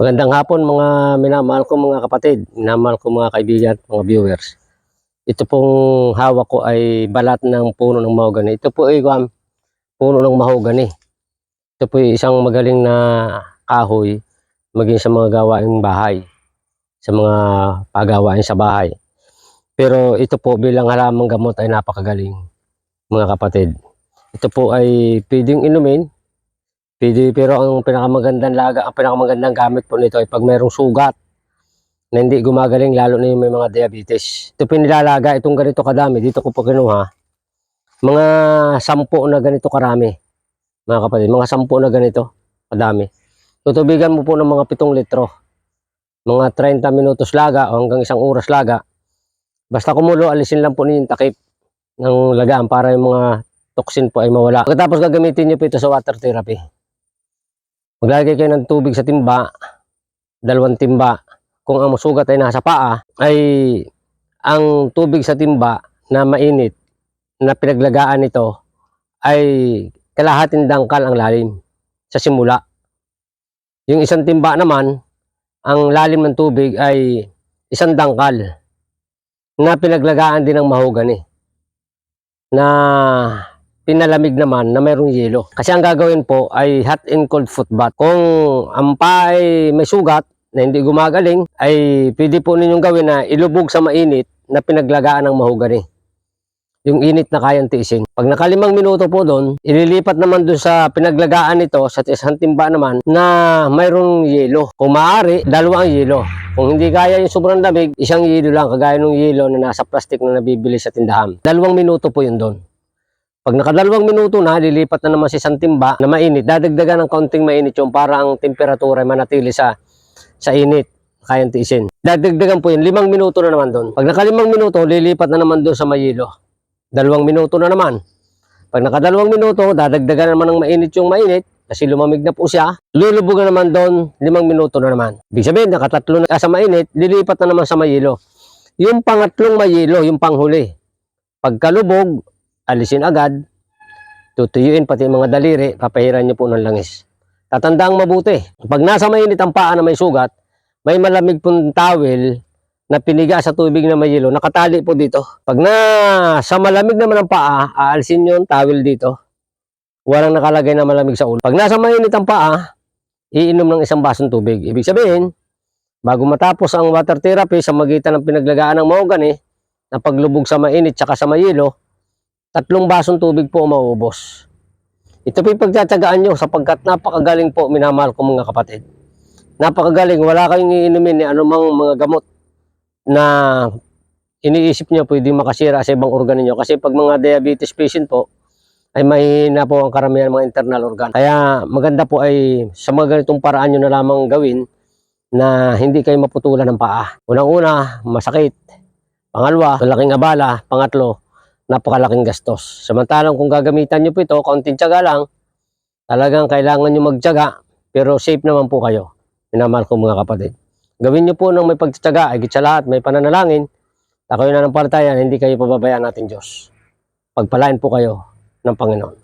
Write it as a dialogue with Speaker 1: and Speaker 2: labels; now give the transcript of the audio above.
Speaker 1: Magandang hapon mga minamahal ko mga kapatid, minamahal ko mga kaibigan, mga viewers. Ito pong hawak ko ay balat ng puno ng mahogany. Ito po ay um, puno ng mahogany. Ito po ay isang magaling na kahoy maging sa mga gawaing bahay, sa mga pagawain sa bahay. Pero ito po bilang halamang gamot ay napakagaling mga kapatid. Ito po ay pwedeng inumin, Pwede, pero ang pinakamagandang laga, ang pinakamagandang gamit po nito ay pag mayroong sugat na hindi gumagaling lalo na yung may mga diabetes. Ito pinilalaga, itong ganito kadami, dito ko po kinuha. Mga sampu na ganito karami, mga kapatid, mga sampu na ganito kadami. Tutubigan mo po ng mga pitong litro. Mga 30 minutos laga o hanggang isang oras laga. Basta kumulo, alisin lang po ninyo yung takip ng lagaan para yung mga toxin po ay mawala. Pagkatapos gagamitin nyo po ito sa water therapy. Maglalagay kayo ng tubig sa timba, dalawang timba. Kung ang sugat ay nasa paa, ay ang tubig sa timba na mainit na pinaglagaan nito ay kalahating dangkal ang lalim sa simula. Yung isang timba naman, ang lalim ng tubig ay isang dangkal na pinaglagaan din ng mahogany na pinalamig naman na mayroong yelo. Kasi ang gagawin po ay hot and cold foot bath. Kung ang paa ay may sugat na hindi gumagaling, ay pwede po ninyong gawin na ilubog sa mainit na pinaglagaan ng mahogany. Yung init na kayang tiisin. Pag nakalimang minuto po doon, ililipat naman doon sa pinaglagaan nito sa isang timba naman na mayroong yelo. Kung maaari, dalawa yelo. Kung hindi kaya yung sobrang lamig, isang yelo lang, kagaya ng yelo na nasa plastic na nabibili sa tindahan. Dalawang minuto po yun doon. Pag nakadalawang minuto na, lilipat na naman sa isang timba na mainit. Dadagdagan ng kaunting mainit yung para ang temperatura ay manatili sa, sa init. Kayang tiisin. Dadagdagan po yun. Limang minuto na naman doon. Pag nakalimang minuto, lilipat na naman doon sa mayilo. Dalawang minuto na naman. Pag nakadalawang minuto, dadagdagan naman ng mainit yung mainit kasi lumamig na po siya. Lulubugan naman doon, limang minuto na naman. Ibig sabihin, nakatatlo na sa mainit, lilipat na naman sa mayilo. Yung pangatlong mayilo, yung panghuli. Pagkalubog, alisin agad, tutuyuin pati mga daliri, papahiran nyo po ng langis. Tatandang mabuti. Pag nasa mainit ang paa na may sugat, may malamig pong towel na piniga sa tubig na may yelo, nakatali po dito. Pag na sa malamig naman ang paa, aalisin nyo yung towel dito. Walang nakalagay na malamig sa ulo. Pag nasa mainit ang paa, iinom ng isang basong tubig. Ibig sabihin, bago matapos ang water therapy sa magitan ng pinaglagaan ng mahogany, na paglubog sa mainit tsaka sa mayelo, tatlong basong tubig po ang mauubos. Ito po yung pagtsatsagaan nyo sapagkat napakagaling po minamahal ko mga kapatid. Napakagaling, wala kayong iinumin ni anumang mga gamot na iniisip nyo pwedeng makasira sa ibang organ ninyo. Kasi pag mga diabetes patient po, ay mahina po ang karamihan ng mga internal organ. Kaya maganda po ay sa mga ganitong paraan nyo na lamang gawin na hindi kayo maputulan ng paa. Unang-una, masakit. Pangalawa, malaking abala. Pangatlo, napakalaking gastos. Samantalang kung gagamitan nyo po ito, kaunting tiyaga lang, talagang kailangan nyo magtiyaga, pero safe naman po kayo. Minamahal ko mga kapatid. Gawin nyo po ng may pagtitiyaga, ay sa lahat, may pananalangin, na kayo na ng partayan, hindi kayo pababayaan natin Diyos. Pagpalain po kayo ng Panginoon.